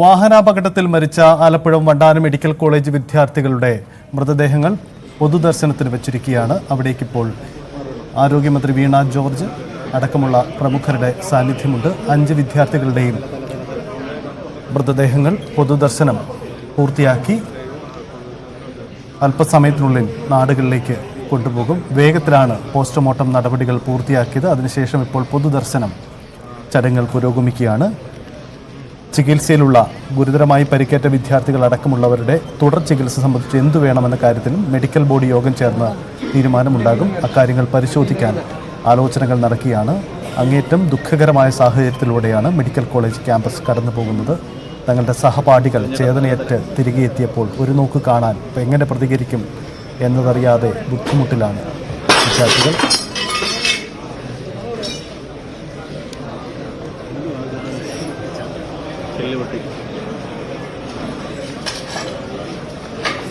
വാഹനാപകടത്തിൽ മരിച്ച Alappuzha Vandanam medical college വിദ്യാർത്ഥികളുടെ മൃതദേഹങ്ങൾ പൊതുദർശനത്തിന് വെച്ചിരിക്കുകയാണ്. അവിടേക്ക് ഇപ്പോൾ ആരോഗ്യമന്ത്രി വീണ ജോർജ് അടക്കമുള്ള പ്രമുഖരുടെ സാന്നിധ്യമുണ്ട്. അഞ്ച് വിദ്യാർത്ഥികളുടെയും മൃതദേഹങ്ങൾ പൊതുദർശനം പൂർത്തിയാക്കി അല്പസമയത്തിനുള്ളിൽ നാടുകളിലേക്ക് കൊണ്ടുപോകും. വേഗത്തിലാണ് പോസ്റ്റ്മോർട്ടം നടപടികൾ പൂർത്തിയാക്കിയത്. അതിനുശേഷം ഇപ്പോൾ പൊതുദർശനം ചടങ്ങുകൾ പുരോഗമിക്കുകയാണ്. ചികിത്സയിലുള്ള ഗുരുതരമായി പരിക്കേറ്റ വിദ്യാർത്ഥികൾ അടക്കമുള്ളവരുടെ തുടർ ചികിത്സ സംബന്ധിച്ച് എന്തു വേണമെന്ന കാര്യത്തിലും മെഡിക്കൽ ബോർഡ് യോഗം ചേർന്ന് തീരുമാനമുണ്ടാകും. അക്കാര്യങ്ങൾ പരിശോധിക്കാൻ ആലോചനകൾ നടക്കുകയാണ്. അങ്ങേറ്റം ദുഃഖകരമായ സാഹചര്യത്തിലൂടെയാണ് മെഡിക്കൽ കോളേജ് ക്യാമ്പസ് കടന്നു പോകുന്നത്. തങ്ങളുടെ സഹപാഠികൾ ചേതനയേറ്റ് തിരികെ എത്തിയപ്പോൾ ഒരു നോക്ക് കാണാൻ എങ്ങനെ പ്രതികരിക്കും എന്നതറിയാതെ ബുദ്ധിമുട്ടിലാണ് വിദ്യാർത്ഥികൾ.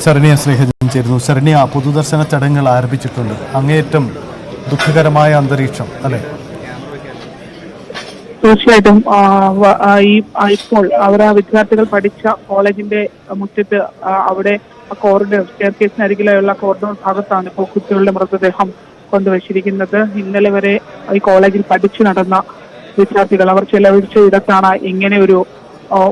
ശരണ്യ സ്നേഹജൻ ചേരുന്നു. ശരണ്യ പൊതുദർശന ചടങ്ങുകൾ ആരംഭിച്ചിട്ടുണ്ട്. അങ്ങേയറ്റം ദുഃഖകരമായ അന്തരീക്ഷം അല്ലെ? തീർച്ചയായിട്ടും ഈ ഇപ്പോൾ അവർ ആ വിദ്യാർത്ഥികൾ പഠിച്ച കോളേജിന്റെ മുറ്റത്ത് അവിടെ കോറിഡോർ സ്റ്റെയർകേസിന് അരികിലുള്ള കോറിഡോർ ഭാഗത്താണ് ഇപ്പോൾ കുട്ടികളുടെ മൃതദേഹം കൊണ്ടുവച്ചിരിക്കുന്നത്. ഇന്നലെ വരെ ഈ കോളേജിൽ പഠിച്ചു നടന്ന വിദ്യാർത്ഥികൾ അവർ ചെലവഴിച്ച ഇടത്താണ് ഇങ്ങനെ ഒരു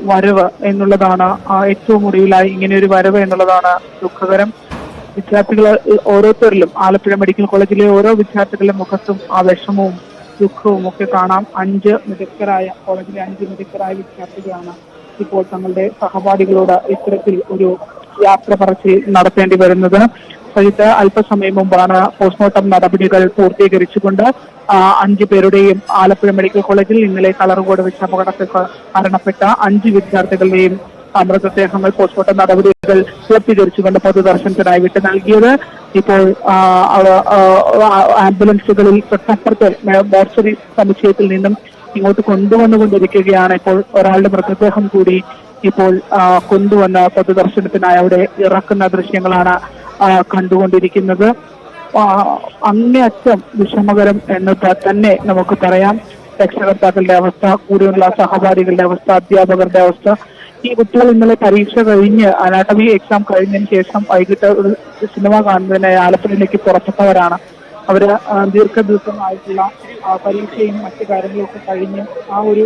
വരവ് എന്നുള്ളതാണ് ഏറ്റവും ഒടുവിലായി ഇങ്ങനെ ഒരു വരവ് എന്നുള്ളതാണ് ദുഃഖകരം. വിദ്യാർത്ഥികൾ ഓരോരുത്തരിലും ആലപ്പുഴ മെഡിക്കൽ കോളേജിലെ ഓരോ വിദ്യാർത്ഥികളുടെ മുഖത്തും ആ വിഷമവും ദുഃഖവും ഒക്കെ കാണാം. അഞ്ച് മിടുക്കരായ കോളേജിലെ അഞ്ച് മിടുക്കരായ വിദ്യാർത്ഥികളാണ് ഇപ്പോൾ തങ്ങളുടെ സഹപാഠികളോട് ഇത്തരത്തിൽ ഒരു യാത്ര പറച്ച് നടത്തേണ്ടി വരുന്നത്. കഴിഞ്ഞ അല്പസമയം മുമ്പാണ് പോസ്റ്റ്മോർട്ടം നടപടികൾ പൂർത്തീകരിച്ചുകൊണ്ട് അഞ്ചു പേരുടെയും ആലപ്പുഴ മെഡിക്കൽ കോളേജിൽ ഇന്നലെ കളറുകോട് വെച്ച് അപകടത്തിൽ മരണപ്പെട്ട അഞ്ച് വിദ്യാർത്ഥികളുടെയും മൃതദേഹങ്ങൾ പോസ്റ്റ്മോർട്ടം നടപടികൾ പൂർത്തീകരിച്ചുകൊണ്ട് പൊതുദർശനത്തിനായി വിട്ടു നൽകിയത്. ഇപ്പോൾ ആംബുലൻസുകളിൽ തൊട്ടപ്പുറത്ത് മോർച്ചറി സമുച്ചയത്തിൽ നിന്നും ഇങ്ങോട്ട് കൊണ്ടുവന്നുകൊണ്ടിരിക്കുകയാണ്. ഇപ്പോൾ ഒരാളുടെ മൃതദേഹം കൂടി ഇപ്പോൾ കൊണ്ടുവന്ന് പൊതുദർശനത്തിനായി അവിടെ ഇറക്കുന്ന ദൃശ്യങ്ങളാണ് കണ്ടുകൊണ്ടിരിക്കുന്നത്. അങ്ങേയറ്റം വിഷമകരം എന്ന് തന്നെ നമുക്ക് പറയാം. രക്ഷകർത്താക്കളുടെ അവസ്ഥ കൂടെയുള്ള സഹപാഠികളുടെ അവസ്ഥ അധ്യാപകരുടെ അവസ്ഥ. ഈ കുട്ടികൾ ഇന്നലെ പരീക്ഷ കഴിഞ്ഞ് അനാട്ടമി എക്സാം കഴിഞ്ഞതിന് ശേഷം വൈകിട്ട് ഒരു സിനിമ കാണുന്നതിനായി ആലപ്പുഴയിലേക്ക് പുറപ്പെട്ടവരാണ്. അവർ ദീർഘദിവസമായിട്ടുള്ള പരീക്ഷയും മറ്റു കാര്യങ്ങളും ഒക്കെ കഴിഞ്ഞ് ആ ഒരു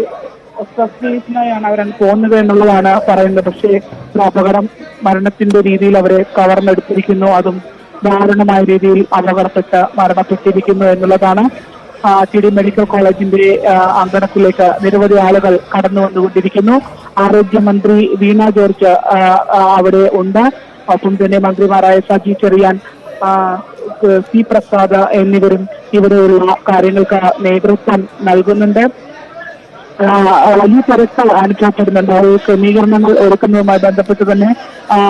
സ്ട്രെസ് റിലീഫിനായാണ് പോകുന്നത് എന്നുള്ളതാണ് പറയുന്നത്. പക്ഷേ അപകടം മരണത്തിന്റെ രീതിയിൽ അവരെ കവർന്നെടുത്തിരിക്കുന്നു അതും ദാരുണമായ രീതിയിൽ അപകടപ്പെട്ട് മരണപ്പെട്ടിരിക്കുന്നു എന്നുള്ളതാണ് ടി മെഡിക്കൽ കോളേജിന്റെ അങ്കണത്തിലേക്ക് നിരവധി ആളുകൾ കടന്നു വന്നുകൊണ്ടിരിക്കുന്നു. ആരോഗ്യമന്ത്രി വീണ ജോർജ് അവിടെ ഉണ്ട്. ഒപ്പം തന്നെ മന്ത്രിമാരായ സജി ചെറിയാൻ സി പ്രസാദ് എന്നിവരും ഇവിടെയുള്ള കാര്യങ്ങൾക്ക് നേതൃത്വം നൽകുന്നുണ്ട്. വലിയ തിരക്ക് അനുഭവപ്പെടുന്നുണ്ട് അത് ക്രമീകരണങ്ങൾ ഒരുക്കുന്നതുമായി ബന്ധപ്പെട്ട് തന്നെ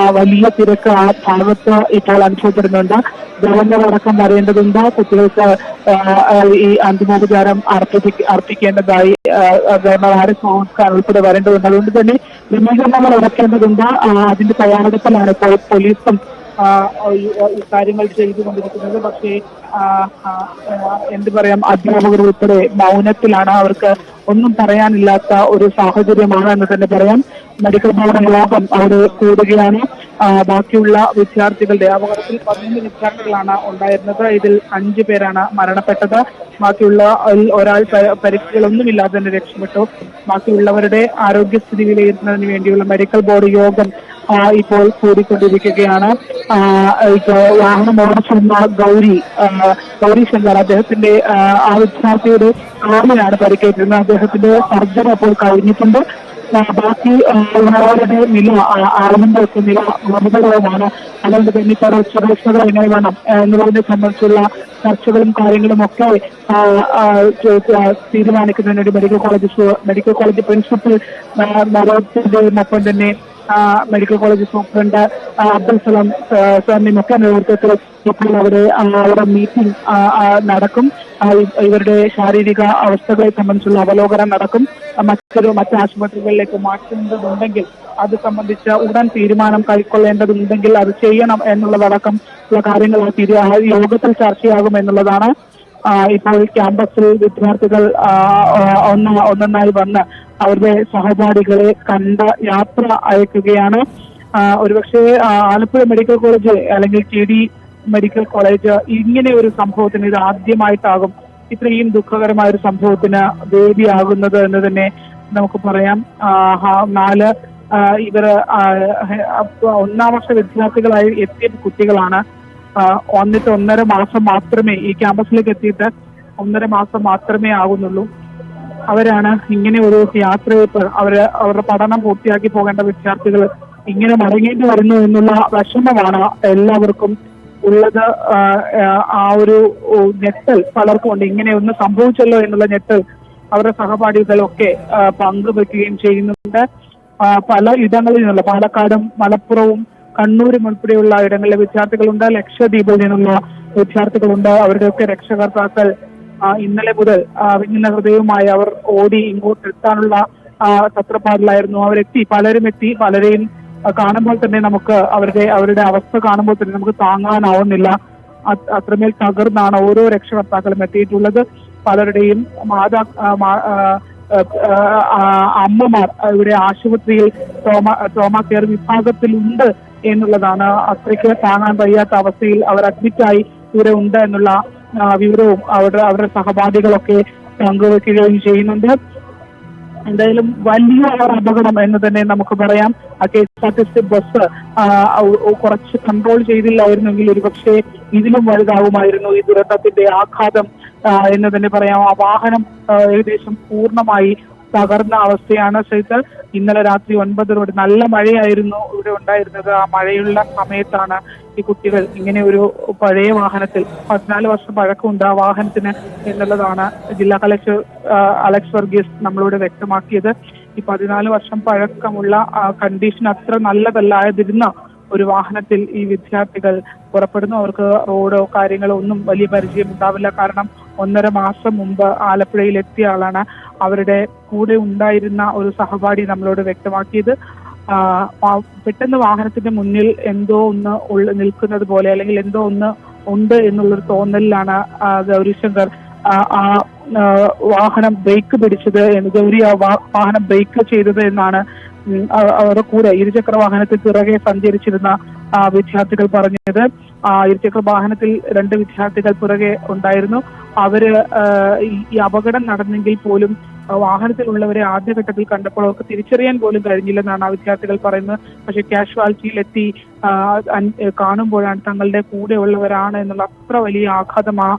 വലിയ തിരക്ക് ആ ഭാഗത്ത് ഇപ്പോൾ അനുഭവപ്പെടുന്നുണ്ട്. ഗവർണർ അടക്കം വരേണ്ടതുണ്ട്. കുട്ടികൾക്ക് ഈ അന്തിമോപചാരം അർപ്പി അർപ്പിക്കേണ്ടതായി ഗവർണർ ആരിഫ് മുഹമ്മദ് ഉൾപ്പെടെ വരേണ്ടതുണ്ട്. അതുകൊണ്ട് തന്നെ ക്രമീകരണങ്ങൾ ഒരുക്കേണ്ടതുണ്ട്. ആ, അതിന്റെ തയ്യാറെടുപ്പിലാണ് ഇപ്പോൾ പോലീസും കാര്യങ്ങൾ ചെയ്തുകൊണ്ടിരിക്കുന്നത്. പക്ഷേ എന്ത് പറയാം അധ്യാപകർ ഉൾപ്പെടെ മൗനത്തിലാണ്. അവർക്ക് ഒന്നും പറയാനില്ലാത്ത ഒരു സാഹചര്യമാണ് എന്ന് തന്നെ പറയാം. മെഡിക്കൽ ബോർഡ് യോഗം അവിടെ കൂടുകയാണ്. ബാക്കിയുള്ള വിദ്യാർത്ഥികളുടെ അപകടത്തിൽ പതിനൊന്ന് വിദ്യാർത്ഥികളാണ് ഉണ്ടായിരുന്നത്. ഇതിൽ അഞ്ചു പേരാണ് മരണപ്പെട്ടത്. ബാക്കിയുള്ള ഒരാൾ പരിക്കുകളൊന്നുമില്ലാതെ തന്നെ രക്ഷപ്പെട്ടു. ബാക്കിയുള്ളവരുടെ ആരോഗ്യസ്ഥിതി വിലയിരുത്തുന്നതിന് വേണ്ടിയുള്ള മെഡിക്കൽ ബോർഡ് യോഗം ഇപ്പോൾ കൂടിക്കൊണ്ടിരിക്കുകയാണ്. ഇപ്പോ വാഹനം ഓടിച്ചിരുന്ന ഗൗരി ഗൗരി ശങ്കർ അദ്ദേഹത്തിന്റെ ആ, വിദ്യാർത്ഥിയുടെ കാലിനാണ് പരിക്കേറ്റിരുന്നത്. അദ്ദേഹത്തിന്റെ സർജറി അപ്പോൾ കഴിഞ്ഞിട്ടുണ്ട്. ബാക്കി ഉള്ളവരുടെ നില അറിവിന്റെ ഒക്കെ നില ഗുരുതരവുമാണ് അതുകൊണ്ട് തന്നെ ഇപ്പോൾ സുരക്ഷകൾ എങ്ങനെ വേണം എന്നുള്ളതിനെ സംബന്ധിച്ചുള്ള ചർച്ചകളും കാര്യങ്ങളും ഒക്കെ തീരുമാനിക്കുന്നതിന് ഒരു medical college medical college principal നരോത്തിന്റെ ഒപ്പം തന്നെ medical college superintendent Abdul Salam ആ, സാറിന്റെയും ഒക്കെ നേതൃത്വത്തിൽ ഇപ്പോൾ അവിടെ അവിടെ മീറ്റിംഗ് നടക്കും. ഇവരുടെ ശാരീരിക അവസ്ഥകളെ സംബന്ധിച്ചുള്ള അവലോകനം നടക്കും. മറ്റൊരു മറ്റ് ആശുപത്രികളിലേക്ക് മാറ്റേണ്ടതുണ്ടെങ്കിൽ അത് സംബന്ധിച്ച് ഉടൻ തീരുമാനം കൈക്കൊള്ളേണ്ടതുണ്ടെങ്കിൽ അത് ചെയ്യണം എന്നുള്ളതടക്കം ഉള്ള കാര്യങ്ങൾ യോഗത്തിൽ ചർച്ചയാകും എന്നുള്ളതാണ്. ഇപ്പോൾ ക്യാമ്പസിൽ വിദ്യാർത്ഥികൾ ഒന്ന് ഒന്നൊന്നായി വന്ന് അവരുടെ സഹപാഠികളെ കണ്ട യാത്ര അയക്കുകയാണ്. ഒരുപക്ഷെ ആലപ്പുഴ മെഡിക്കൽ കോളേജ് അല്ലെങ്കിൽ ടി ഡി മെഡിക്കൽ കോളേജ് ഇങ്ങനെ ഒരു സംഭവത്തിന് ഇത് ആദ്യമായിട്ടാകും ഇത്രയും ദുഃഖകരമായ ഒരു സംഭവത്തിന് വേദിയാകുന്നത് എന്ന് തന്നെ നമുക്ക് പറയാം. നാല് ഇവർ ഒന്നാം വർഷ വിദ്യാർത്ഥികളായി എത്തിയ കുട്ടികളാണ്. ഒന്നിട്ട് ഒന്നര മാസം മാത്രമേ ഈ ക്യാമ്പസിലേക്ക് എത്തിയിട്ട് ഒന്നര മാസം മാത്രമേ ആകുന്നുള്ളൂ. അവരാണ് ഇങ്ങനെ ഒരു യാത്ര അവർ അവരുടെ പഠനം പൂർത്തിയാക്കി പോകേണ്ട വിദ്യാർത്ഥികൾ ഇങ്ങനെ മടങ്ങേണ്ടി വരുന്നു എന്നുള്ള വിഷമമാണ് എല്ലാവർക്കും ഉള്ളത്. ആ, ഒരു ഞെട്ടൽ പലർക്കും ഉണ്ട്. ഇങ്ങനെ ഒന്ന് സംഭവിച്ചല്ലോ എന്നുള്ള ഞെട്ടൽ അവരുടെ സഹപാഠികളൊക്കെ പങ്കുവെക്കുകയും ചെയ്യുന്നുണ്ട്. പല ഇടങ്ങളിൽ നിന്നുള്ള പാലക്കാടും മലപ്പുറവും കണ്ണൂരും ഉൾപ്പെടെയുള്ള ഇടങ്ങളിലെ വിദ്യാർത്ഥികളുണ്ട്. ലക്ഷദ്വീപിൽ നിന്നുള്ള വിദ്യാർത്ഥികളുണ്ട്. അവരുടെയൊക്കെ രക്ഷകർത്താക്കൾ ഇന്നലെ മുതൽ വിങ്ങുന്ന ഹൃദയവുമായി അവർ ഓടി ഇങ്ങോട്ട് എത്താനുള്ള തത്രപ്പാടിലായിരുന്നു. അവരെത്തി പലരും എത്തി പലരെയും കാണുമ്പോൾ തന്നെ നമുക്ക് അവരുടെ അവരുടെ അവസ്ഥ കാണുമ്പോൾ തന്നെ നമുക്ക് താങ്ങാനാവുന്നില്ല. അത് അത്രമേൽ തകർന്നാണ് ഓരോ രക്ഷകർത്താക്കളും എത്തിയിട്ടുള്ളത്. പലരുടെയും മാതാ അമ്മമാർ ഇവിടെ ആശുപത്രിയിൽ ട്രോമ ട്രോമ കെയർ വിഭാഗത്തിലുണ്ട് എന്നുള്ളതാണ് അത്രയ്ക്ക് താങ്ങാൻ കഴിയാത്ത അവസ്ഥയിൽ അവർ അഡ്മിറ്റായി ഇവിടെ ഉണ്ട് എന്നുള്ള വിവരവും അവരുടെ അവരുടെ സഹപാഠികളൊക്കെ പങ്കുവെക്കുകയും ചെയ്യുന്നുണ്ട്. എന്തായാലും വലിയ അപകടം എന്ന് തന്നെ നമുക്ക് പറയാം. K S R T C bus കുറച്ച് കൺട്രോൾ ചെയ്തില്ലായിരുന്നെങ്കിൽ ഒരുപക്ഷെ ഇതിലും വലുതാവുമായിരുന്നു ഈ ദുരന്തത്തിന്റെ ആഘാതം എന്ന് തന്നെ പറയാം. ആ വാഹനം ഏകദേശം പൂർണമായി തകർന്ന അവസ്ഥയാണ് ശൈത്ത് ഇന്നലെ രാത്രി ഒൻപതരോട് നല്ല മഴയായിരുന്നു ഇവിടെ ഉണ്ടായിരുന്നത്. ആ മഴയുള്ള സമയത്താണ് ഈ കുട്ടികൾ ഇങ്ങനെ ഒരു പഴയ വാഹനത്തിൽ പതിനാല് വർഷം പഴക്കമുണ്ട് ആ വാഹനത്തിന് എന്നുള്ളതാണ് ജില്ലാ കളക്ടർ അലക്സ് വർഗീസ് നമ്മളോട് വ്യക്തമാക്കിയത്. ഈ പതിനാല് വർഷം പഴക്കമുള്ള കണ്ടീഷൻ അത്ര നല്ലതല്ലാതിരുന്ന ഒരു വാഹനത്തിൽ ഈ വിദ്യാർത്ഥികൾ പുറപ്പെടുന്നു. അവർക്ക് റോഡോ കാര്യങ്ങളോ ഒന്നും വലിയ പരിചയം ഉണ്ടാവില്ല. കാരണം ഒന്നര മാസം മുമ്പ് ആലപ്പുഴയിൽ എത്തിയ ആളാണ്. അവരുടെ കൂടെ ഉണ്ടായിരുന്ന ഒരു സഹപാഠി നമ്മളോട് വ്യക്തമാക്കിയത്. പെട്ടെന്ന് വാഹനത്തിന്റെ മുന്നിൽ എന്തോ ഒന്ന് നിൽക്കുന്നത് പോലെ അല്ലെങ്കിൽ എന്തോ ഒന്ന് ഉണ്ട് എന്നുള്ളൊരു തോന്നലിലാണ് ഗൗരിശങ്കർ ആ, വാഹനം ബ്രേക്ക് പിടിച്ചത് എന്ന് ഗൗരി ആ വാഹനം ബ്രേക്ക് ചെയ്തത് എന്നാണ് അവരുടെ കൂടെ ഇരുചക്ര വാഹനത്തിൽ പിറകെ സഞ്ചരിച്ചിരുന്ന വിദ്യാർത്ഥികൾ പറഞ്ഞത്. ഇരുചക്ര വാഹനത്തിൽ രണ്ട് വിദ്യാർത്ഥികൾ പിറകെ ഉണ്ടായിരുന്നു. അവർ ഈ- അപകടം നടന്നെങ്കിൽ പോലും വാഹനത്തിലുള്ളവരെ ആദ്യഘട്ടത്തിൽ കണ്ടപ്പോൾ അവർക്ക് തിരിച്ചറിയാൻ പോലും കഴിഞ്ഞില്ലെന്നാണ് ആ വിദ്യാർത്ഥികൾ പറയുന്നത്. പക്ഷെ കാഷ്വാലിറ്റിയിലെത്തി കാണുമ്പോഴാണ് തങ്ങളുടെ കൂടെ ഉള്ളവരാണ് എന്നുള്ള അത്ര വലിയ ആഘാതം ആ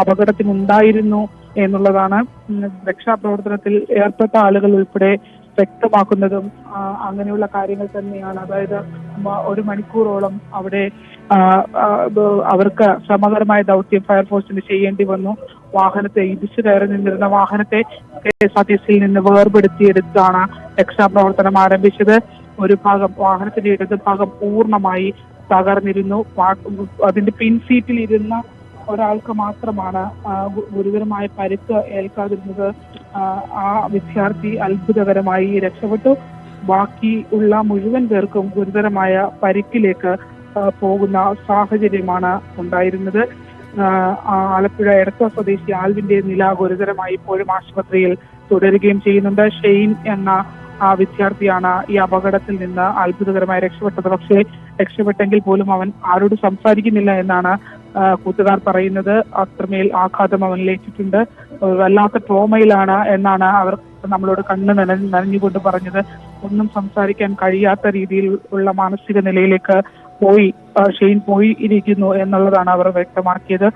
അപകടത്തിനുണ്ടായിരുന്നു എന്നുള്ളതാണ് രക്ഷാപ്രവർത്തനത്തിൽ ഏർപ്പെട്ട ആളുകൾ ഉൾപ്പെടെ വ്യക്തമാക്കുന്നതും അങ്ങനെയുള്ള കാര്യങ്ങൾ തന്നെയാണ്. അതായത് ഒരു മണിക്കൂറോളം അവിടെ അവർക്ക് ശ്രമകരമായ ദൗത്യം ഫയർഫോഴ്സിന് ചെയ്യേണ്ടി വന്നു. വാഹനത്തെ ഇടിച്ചു കയറി നിന്നിരുന്ന വാഹനത്തെ കെ എസ് ആർ ടി സിയിൽ നിന്ന് വേർപെടുത്തിയെടുത്താണ് രക്ഷാപ്രവർത്തനം ആരംഭിച്ചത്. ഒരു ഭാഗം വാഹനത്തിന്റെ ഇടത് ഭാഗം പൂർണമായി തകർന്നിരുന്നു. അതിന്റെ പിൻസീറ്റിൽ ഇരുന്ന ഒരാൾക്ക് മാത്രമാണ് ഗുരുതരമായ പരിക്ക് ഏൽക്കാതിരുന്നത്. ആ, വിദ്യാർത്ഥി അത്ഭുതകരമായി രക്ഷപ്പെട്ടു. ബാക്കി ഉള്ള മുഴുവൻ പേർക്കും ഗുരുതരമായ പരിക്കിലേക്ക് പോകുന്ന സാഹചര്യമാണ് ഉണ്ടായിരുന്നത്. ആലപ്പുഴ എടത്വ സ്വദേശി ആൽവിന്റെ നില ഗുരുതരമായി ഇപ്പോഴും ആശുപത്രിയിൽ തുടരുകയും ചെയ്യുന്നുണ്ട്. ഷെയ്ൻ എന്ന ആ വിദ്യാർത്ഥിയാണ് ഈ അപകടത്തിൽ നിന്ന് അത്ഭുതകരമായി രക്ഷപ്പെട്ടത്. പക്ഷേ രക്ഷപ്പെട്ടെങ്കിൽ പോലും അവൻ ആരോട് സംസാരിക്കുന്നില്ല എന്നാണ് കൂട്ടുകാർ പറയുന്നത്. അത്രമേൽ ആഘാതം അവൻ ലയിച്ചിട്ടുണ്ട്. വല്ലാത്ത ട്രോമയിലാണ് എന്നാണ് അവർ നമ്മളോട് കണ്ണ് നന- നനഞ്ഞുകൊണ്ട് പറഞ്ഞത്. ഒന്നും സംസാരിക്കാൻ കഴിയാത്ത രീതിയിൽ ഉള്ള മാനസിക നിലയിലേക്ക് പോയി ഷെയ്ൻ പോയി ഇരിക്കുന്നു എന്നുള്ളതാണ് അവർ വ്യക്തമാക്കിയത്.